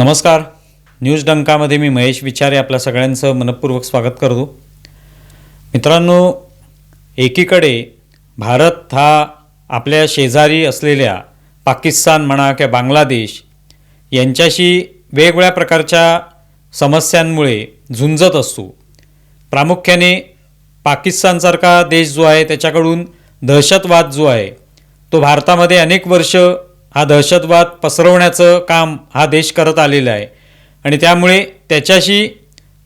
नमस्कार. न्यूज डंकामध्ये मी महेश विचारे आपल्या सगळ्यांचं मनपूर्वक स्वागत करतो. मित्रांनो एकीकडे भारत हा आपल्या शेजारी असलेल्या पाकिस्तान म्हणा किंवा बांगलादेश यांच्याशी वेगवेगळ्या प्रकारच्या समस्यांमुळे झुंजत असतो. प्रामुख्याने पाकिस्तानसारखा देश जो आहे त्याच्याकडून दहशतवाद जो आहे तो भारतामध्ये अनेक वर्ष हा दहशतवाद पसरवण्याचं काम हा देश करत आलेला आहे. आणि त्यामुळे त्याच्याशी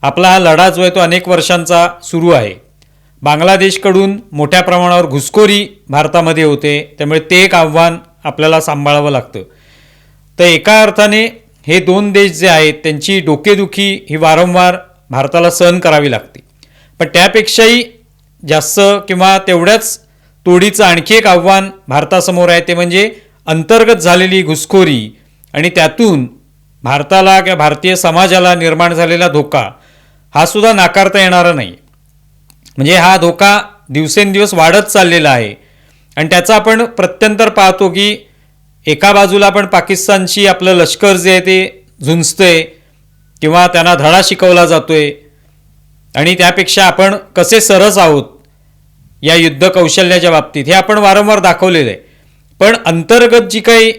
आपला हा लढा जो आहे तो अनेक वर्षांचा सुरू आहे. बांगलादेशकडून मोठ्या प्रमाणावर घुसखोरी भारतामध्ये होते. त्यामुळे ते एक आव्हान आपल्याला सांभाळावं लागतं. तर एका अर्थाने हे दोन देश जे आहेत त्यांची डोकेदुखी ही वारंवार भारताला सहन करावी लागते. पण त्यापेक्षाही जास्त किंवा तेवढ्याच तोडीचं आणखी एक आव्हान भारतासमोर आहे ते म्हणजे अंतर्गत झालेली घुसखोरी आणि त्यातून भारताला किंवा भारतीय समाजाला निर्माण झालेला धोका हा सुद्धा नाकारता येणारा नाही. म्हणजे हा धोका दिवसेंदिवस वाढत चाललेला आहे. आणि त्याचा आपण प्रत्यंतर पाहतो की एका बाजूला आपण पाकिस्तानशी आपलं लष्कर जे आहे ते झुंजतंय किंवा त्यांना धडा शिकवला जातोय. आणि त्यापेक्षा आपण कसे सरस आहोत या युद्ध कौशल्याच्या बाबतीत हे आपण वारंवार दाखवलेलं आहे. पण अंतर्गत जी काही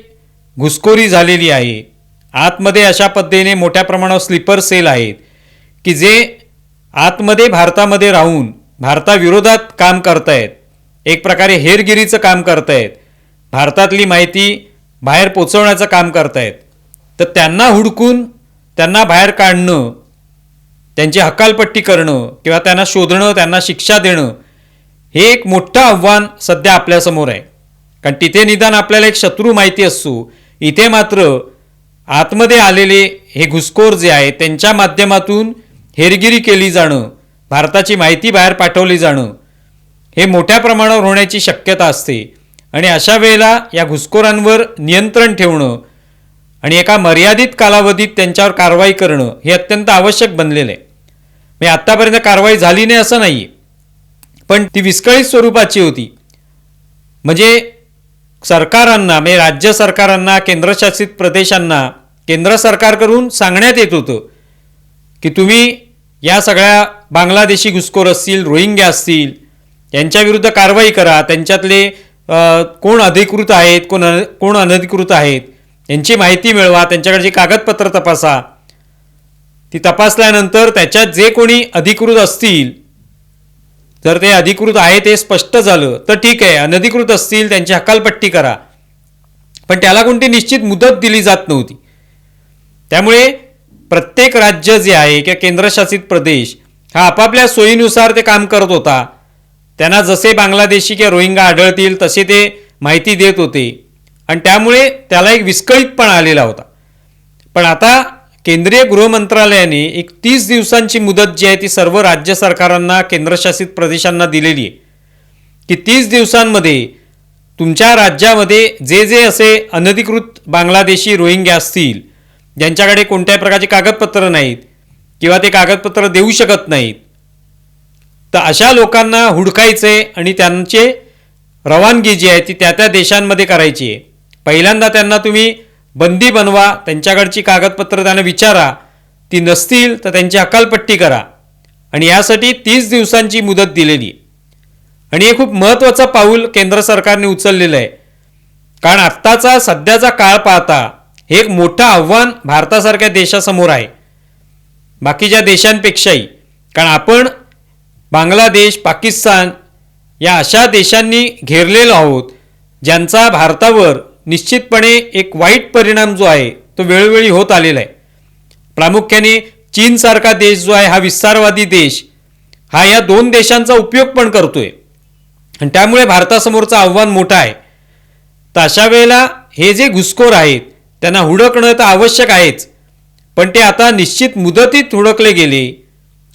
घुसखोरी झालेली आहे आतमध्ये अशा पद्धतीने मोठ्या प्रमाणावर स्लीपर सेल आहेत की जे आतमध्ये भारतामध्ये राहून भारताविरोधात काम करतायत एक प्रकारे हेरगिरीचं काम करतायत भारतातली माहिती बाहेर पोचवण्याचं काम करतायत तर त्यांना हुडकून त्यांना बाहेर काढणं त्यांची हकालपट्टी करणं किंवा त्यांना शोधणं त्यांना शिक्षा देणं हे एक मोठं आव्हान सध्या आपल्यासमोर आहे. कारण तिथे निदान आपल्याला एक शत्रू माहिती असतो इथे मात्र आतमध्ये आलेले हे घुसखोर जे आहे त्यांच्या माध्यमातून हेरगिरी केली जाणं भारताची माहिती बाहेर पाठवली जाणं हे मोठ्या प्रमाणावर होण्याची शक्यता असते. आणि अशा वेळेला या घुसखोरांवर नियंत्रण ठेवणं आणि एका मर्यादित कालावधीत त्यांच्यावर कारवाई करणं हे अत्यंत आवश्यक बनलेलं आहे. म्हणजे आत्तापर्यंत कारवाई झाली नाही असं नाही पण ती विस्कळीत स्वरूपाची होती. म्हणजे सरकारांना म्हणजे राज्य सरकारांना केंद्रशासित प्रदेशांना केंद्र सरकारकडून सांगण्यात येत होतं की तुम्ही या सगळ्या बांगलादेशी घुसखोर असतील रोहिंग्या असतील यांच्याविरुद्ध कारवाई करा त्यांच्यातले कोण अधिकृत आहेत कोण अन कोण अनधिकृत आहेत यांची माहिती मिळवा त्यांच्याकडची कागदपत्र तपासा. ती तपासल्यानंतर त्याच्यात जे कोणी अधिकृत असतील जर ते अधिकृत आहे ते स्पष्ट झालं तर ठीक आहे. अनधिकृत असतील त्यांची हकालपट्टी करा. पण त्याला कोणती निश्चित मुदत दिली जात नव्हती. त्यामुळे प्रत्येक राज्य जे आहे किंवा केंद्रशासित प्रदेश हा आपापल्या सोयीनुसार ते काम करत होता. त्यांना जसे बांगलादेशी किंवा रोहिंगा आढळतील तसे ते माहिती देत होते. आणि त्यामुळे त्याला एक विस्कळीतपणा आलेला होता. पण आता केंद्रीय गृहमंत्रालयाने एक तीस दिवसांची मुदत जी आहे ती सर्व राज्य सरकारांना केंद्रशासित प्रदेशांना दिलेली आहे. की तीस दिवसांमध्ये तुमच्या राज्यामध्ये जे जे असे अनधिकृत बांगलादेशी रोहिंग्या असतील ज्यांच्याकडे कोणत्याही प्रकारची कागदपत्र नाहीत किंवा ते कागदपत्र देऊ शकत नाहीत तर अशा लोकांना हुडकायचे आणि त्यांचे रवानगी जी आहे ती त्या त्या देशांमध्ये करायची आहे. पहिल्यांदा त्यांना तुम्ही बंदी बनवा त्यांच्याकडची कागदपत्र त्यांना विचारा ती नसतील तर त्यांची हकालपट्टी करा. आणि यासाठी तीस दिवसांची मुदत दिलेली आहे. आणि हे खूप महत्त्वाचं पाऊल केंद्र सरकारने उचललेलं आहे. कारण आत्ताचा सध्याचा काळ पाहता हे एक मोठं आव्हान भारतासारख्या देशासमोर आहे. बाकीच्या देशांपेक्षाही. कारण आपण बांगलादेश पाकिस्तान या अशा देशांनी घेरलेलो आहोत ज्यांचा भारतावर निश्चितपणे एक वाईट परिणाम जो आहे तो वेळोवेळी होत आलेला आहे. प्रामुख्याने चीनसारखा देश जो आहे हा विस्तारवादी देश हा या दोन देशांचा उपयोग पण करतोय. आणि त्यामुळे भारतासमोरचं आव्हान मोठं आहे. तर अशा वेळेला हे जे घुसखोर आहेत त्यांना हुडकणं तर आवश्यक आहेच. पण ते आता निश्चित मुदतीत हुडकले गेले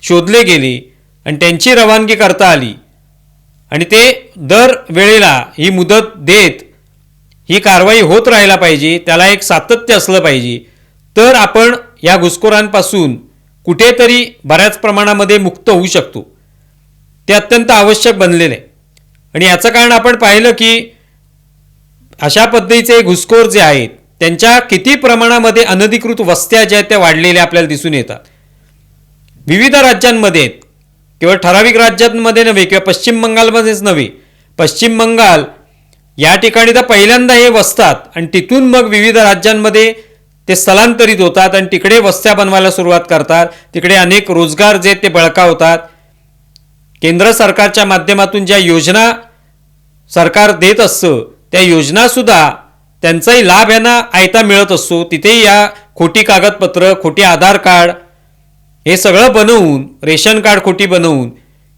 शोधले गेले आणि त्यांची रवानगी करता आली. आणि ते दर वेळेला ही मुदत देत ही कारवाई होत राहायला पाहिजे त्याला एक सातत्य असलं पाहिजे. तर आपण या घुसखोरांपासून कुठेतरी बऱ्याच प्रमाणामध्ये मुक्त होऊ शकतो. ते अत्यंत आवश्यक बनलेलं. आहे आणि याचं कारण आपण पाहिलं की अशा पद्धतीचे घुसखोर जे आहेत त्यांच्या किती प्रमाणामध्ये अनधिकृत वस्त्या ज्या आहेत त्या वाढलेल्या आपल्याला दिसून येतात. विविध राज्यांमध्ये केवळ ठराविक राज्यांमध्ये नव्हे किंवा पश्चिम बंगालमध्येच नव्हे पश्चिम बंगाल या ठिकाणी तर पहिल्यांदा हे वसतात आणि तिथून मग विविध राज्यांमध्ये ते स्थलांतरित होतात आणि तिकडे वस्त्या बनवायला सुरुवात करतात. तिकडे अनेक रोजगार जे ते बळकावतात केंद्र सरकारच्या माध्यमातून ज्या योजना सरकार देत असतं त्या योजनासुद्धा त्यांचाही लाभ यांना आयता मिळत असतो. तिथेही या खोटी कागदपत्र खोटी आधार कार्ड हे सगळं बनवून रेशन कार्ड खोटी बनवून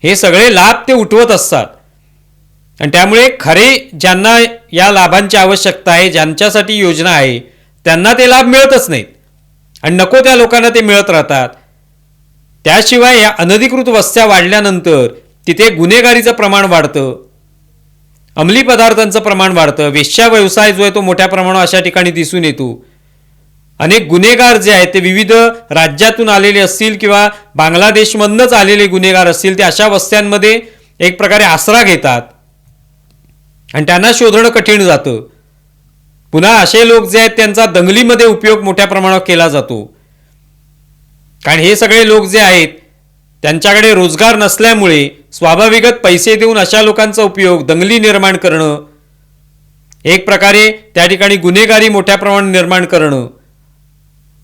हे सगळे लाभ ते उठवत असतात. आणि त्यामुळे खरे ज्यांना या लाभांची आवश्यकता आहे ज्यांच्यासाठी योजना आहे त्यांना ते लाभ मिळतच नाहीत. आणि नको त्या लोकांना ते मिळत राहतात. त्याशिवाय या अनधिकृत वस्त्या वाढल्यानंतर तिथे गुन्हेगारीचं प्रमाण वाढतं. अंमली पदार्थांचं प्रमाण वाढतं. वेश्या व्यवसाय जो आहे तो मोठ्या प्रमाणावर अशा ठिकाणी दिसून येतो. अनेक गुन्हेगार जे आहेत ते विविध राज्यातून आलेले असतील किंवा बांगलादेशमधनंच आलेले गुन्हेगार असतील ते अशा वस्त्यांमध्ये एक प्रकारे आसरा घेतात. आणि त्यांना शोधणं कठीण जातं. पुन्हा असे लोक जे आहेत त्यांचा दंगलीमध्ये उपयोग मोठ्या प्रमाणावर केला जातो. कारण हे सगळे लोक जे आहेत त्यांच्याकडे रोजगार नसल्यामुळे स्वाभाविकच पैसे देऊन अशा लोकांचा उपयोग दंगली निर्माण करणं एक प्रकारे त्या ठिकाणी गुन्हेगारी मोठ्या प्रमाणात निर्माण करणं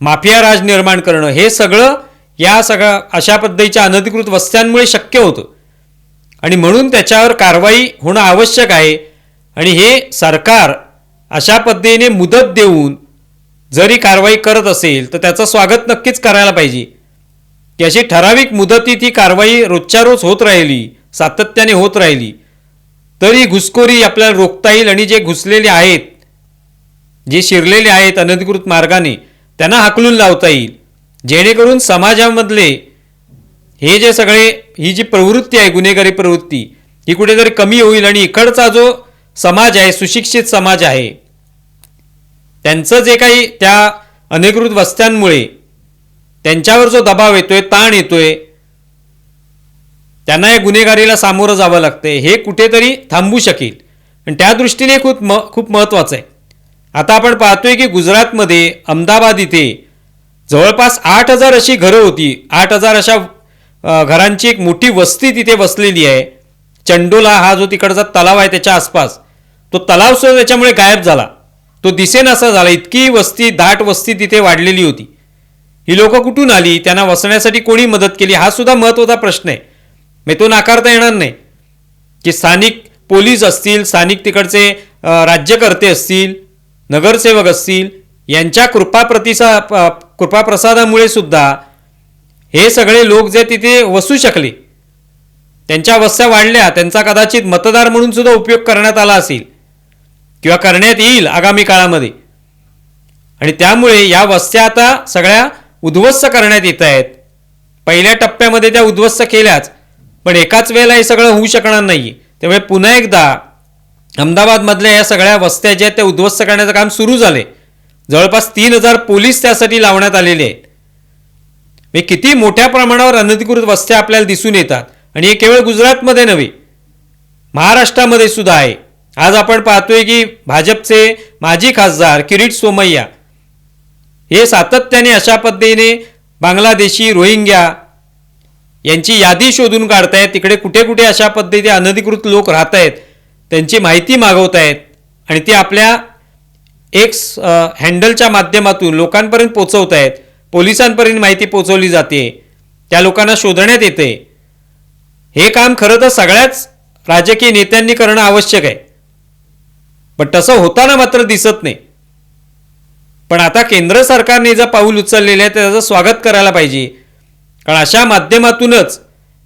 माफिया राज निर्माण करणं हे सगळं या सगळ्या अशा पद्धतीच्या अनधिकृत वस्त्यांमुळे शक्य होतं. आणि म्हणून त्याच्यावर कारवाई होणं आवश्यक आहे. आणि हे सरकार अशा पद्धतीने मुदत देऊन जरी कारवाई करत असेल तर त्याचं स्वागत नक्कीच करायला पाहिजे. की अशी ठराविक मुदतीत ही कारवाई रोजच्या रोज होत राहिली सातत्याने होत राहिली तरी घुसखोरी आपल्याला रोखता येईल आणि जे घुसलेले आहेत जे शिरलेले आहेत अनधिकृत मार्गाने त्यांना हाकलून लावता येईल. जेणेकरून समाजामधले हे जे सगळे ही जी प्रवृत्ती आहे गुन्हेगारी प्रवृत्ती ही कुठेतरी कमी होईल आणि इकडचा जो समाज आहे सुशिक्षित समाज आहे. त्यांचं जे काही त्या अनधिकृत वस्त्यांमुळे त्यांच्यावर जो दबाव येतोय ताण येतोय त्यांना या गुन्हेगारीला सामोरं जावं लागतंय हे कुठेतरी थांबू शकेल. आणि त्या दृष्टीने खूप म खूप महत्त्वाचं आहे. आता आपण पाहतोय की गुजरातमध्ये अहमदाबाद इथे जवळपास आठ हजार अशी घरं होती. आठ हजार अशा घरांची एक मोठी वस्ती तिथे वसलेली आहे. चंडोला हा जो तिकडचा तलाव आहे त्याच्या आसपास. तो तलाव सुद्धा त्याच्यामुळे गायब झाला. तो दिसेनासा झाला. इतकी वस्ती दाट वस्ती तिथे वाढलेली होती. ही लोक कुठून आली? त्यांना वसण्यासाठी कोणी मदत केली? हा सुद्धा महत्त्वाचा प्रश्न आहे. मी तो नाकारता येणार नाही. की स्थानिक पोलीस असतील स्थानिक तिकडचे राज्यकर्ते असतील नगरसेवक असतील यांच्या कृपा प्रतिसा प- कृपाप्रसादामुळे सुद्धा हे सगळे लोक जे तिथे वसू शकले त्यांच्या वस्त्या वाढल्या त्यांचा कदाचित मतदार म्हणून सुद्धा उपयोग करण्यात आला असेल. किंवा करण्यात येईल आगामी काळामध्ये. आणि त्यामुळे या वस्त्या आता सगळ्या उद्ध्वस्त करण्यात येत आहेत. पहिल्या टप्प्यामध्ये त्या उद्ध्वस्त केल्याच पण एकाच वेळेला हे सगळं होऊ शकणार नाही त्यामुळे पुन्हा एकदा अहमदाबादमधल्या या सगळ्या वस्त्या ज्या आहेत त्या उद्ध्वस्त करण्याचं काम सुरू झाले जवळपास तीन हजार पोलीस त्यासाठी लावण्यात आलेले आहेत. हे किती मोठ्या प्रमाणावर अनधिकृत वस्त्या आपल्याला दिसून येतात. आणि हे केवळ गुजरातमध्ये नव्हे महाराष्ट्रामध्ये सुद्धा आहे. आज आपण पाहतोय की भाजपचे माजी खासदार किरीट सोमय्या हे सातत्याने अशा पद्धतीने बांगलादेशी रोहिंग्या यांची यादी शोधून काढतायत. तिकडे कुठे कुठे अशा पद्धतीने अनधिकृत लोक राहत आहेत त्यांची माहिती मागवत आहेत आणि ती आपल्या एक्स हँडलच्या माध्यमातून लोकांपर्यंत पोचवत आहेत पोलिसांपर्यंत माहिती पोचवली जाते. त्या लोकांना शोधण्यात येते. हे काम खरं तर सगळ्याच राजकीय नेत्यांनी करणं आवश्यक आहे. पण तसं होताना मात्र दिसत नाही. पण आता केंद्र सरकारने जर पाऊल उचललेलं आहे तर त्याचं स्वागत करायला पाहिजे. कारण अशा माध्यमातूनच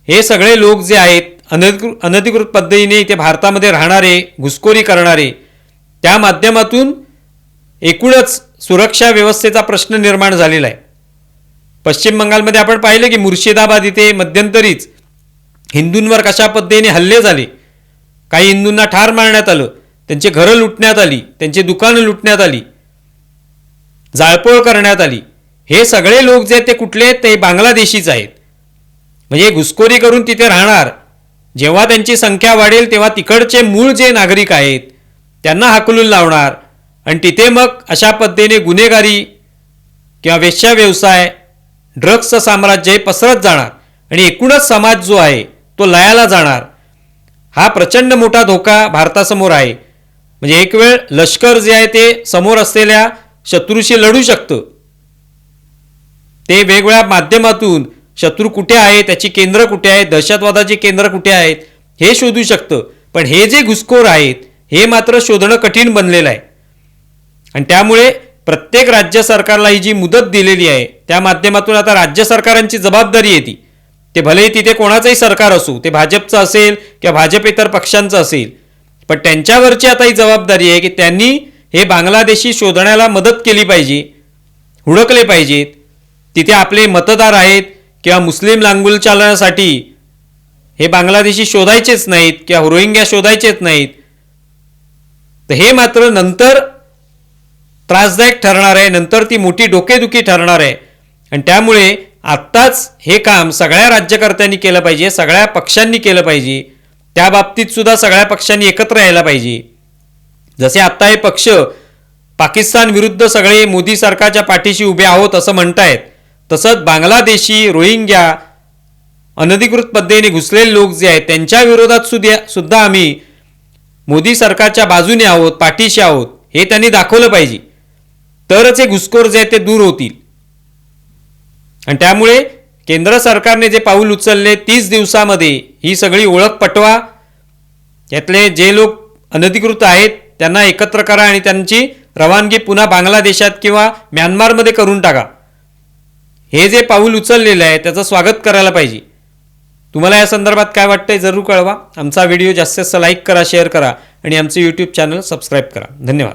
हे सगळे लोक जे आहेत अनधिकृत अनधिकृत पद्धतीने इथे भारतामध्ये राहणारे घुसखोरी करणारे त्या माध्यमातून एकूणच सुरक्षा व्यवस्थेचा प्रश्न निर्माण झालेला आहे. पश्चिम बंगालमध्ये आपण पाहिलं की मुर्शिदाबाद इथे मध्यंतरीच हिंदूंवर कशा पद्धतीने हल्ले झाले काही हिंदूंना ठार मारण्यात आलं त्यांचे घरं लुटण्यात आली त्यांची दुकानं लुटण्यात आली जाळपोळ करण्यात आली. हे सगळे लोक जे ते कुठले आहेत? ते बांगलादेशीच आहेत. म्हणजे घुसखोरी करून तिथे राहणार. जेव्हा त्यांची संख्या वाढेल तेव्हा तिकडचे मूळ जे नागरिक आहेत त्यांना हाकलून लावणार. आणि तिथे मग अशा पद्धतीने गुन्हेगारी किंवा वेश्या व्यवसाय ड्रग्सचं साम्राज्य हे पसरत जाणार. आणि एकूणच समाज जो आहे तो लयाला जाणार. हा प्रचंड मोठा धोका भारतासमोर आहे. म्हणजे एक वेळ लष्कर जे आहे ते समोर असलेल्या शत्रूशी लढू शकतं. ते वेगवेगळ्या माध्यमातून शत्रू कुठे आहे त्याची केंद्र कुठे आहेत दहशतवादाची केंद्र कुठे आहेत हे शोधू शकतं. पण हे जे घुसखोर आहेत हे मात्र शोधणं कठीण बनलेलं आहे. आणि त्यामुळे प्रत्येक राज्य सरकारला ही जी मुदत दिलेली आहे त्या माध्यमातून आता राज्य सरकारांची जबाबदारी येते ते. भले तिथे कोणाचंही सरकार असू ते भाजपचं असेल किंवा भाजपेतर पक्षांचं असेल पण त्यांच्यावरची आता ही जबाबदारी आहे की त्यांनी हे बांगलादेशी शोधण्याला मदत केली पाहिजे हुडकले पाहिजेत. तिथे आपले मतदार आहेत किंवा मुस्लिम लांगुल चालण्यासाठी हे बांगलादेशी शोधायचेच नाहीत किंवा रोहिंग्या शोधायचेच नाहीत. तर हे मात्र नंतर त्रासदायक ठरणार आहे नंतर ती मोठी डोकेदुखी ठरणार आहे. आणि त्यामुळे आत्ताच हे काम सगळ्या राज्यकर्त्यांनी केलं पाहिजे सगळ्या पक्षांनी केलं पाहिजे. त्या बाबतीत सुद्धा सगळ्या पक्षांनी एकत्र यायला पाहिजे. जसे आत्ता हे पक्ष पाकिस्तान विरुद्ध सगळे मोदी सरकारच्या पाठीशी उभे आहोत असं म्हणतायत तसंच बांगलादेशी रोहिंग्या अनधिकृत पद्धतीने घुसलेले लोक जे आहेत त्यांच्या विरोधात सुद्धा सुद्धा आम्ही मोदी सरकारच्या बाजूने आहोत पाठीशी आहोत हे त्यांनी दाखवलं पाहिजे. तरच हे घुसखोर जे आहेत ते दूर होतील. आणि त्यामुळे केंद्र सरकारने जे पाऊल उचलले तीस दिवसामध्ये ही सगळी ओळख पटवा. यातले जे लोक अनधिकृत आहेत त्यांना एकत्र करा आणि त्यांची रवानगी पुन्हा बांगलादेशात किंवा म्यानमारमध्ये करून टाका. हे जे पाऊल उचललेलं आहे त्याचं स्वागत करायला पाहिजे. तुम्हाला या संदर्भात काय वाटतंय जरूर कळवा. आमचा व्हिडिओ जास्तीत जास्त लाईक करा शेअर करा आणि आमचे यूट्यूब चॅनल सबस्क्राईब करा. धन्यवाद.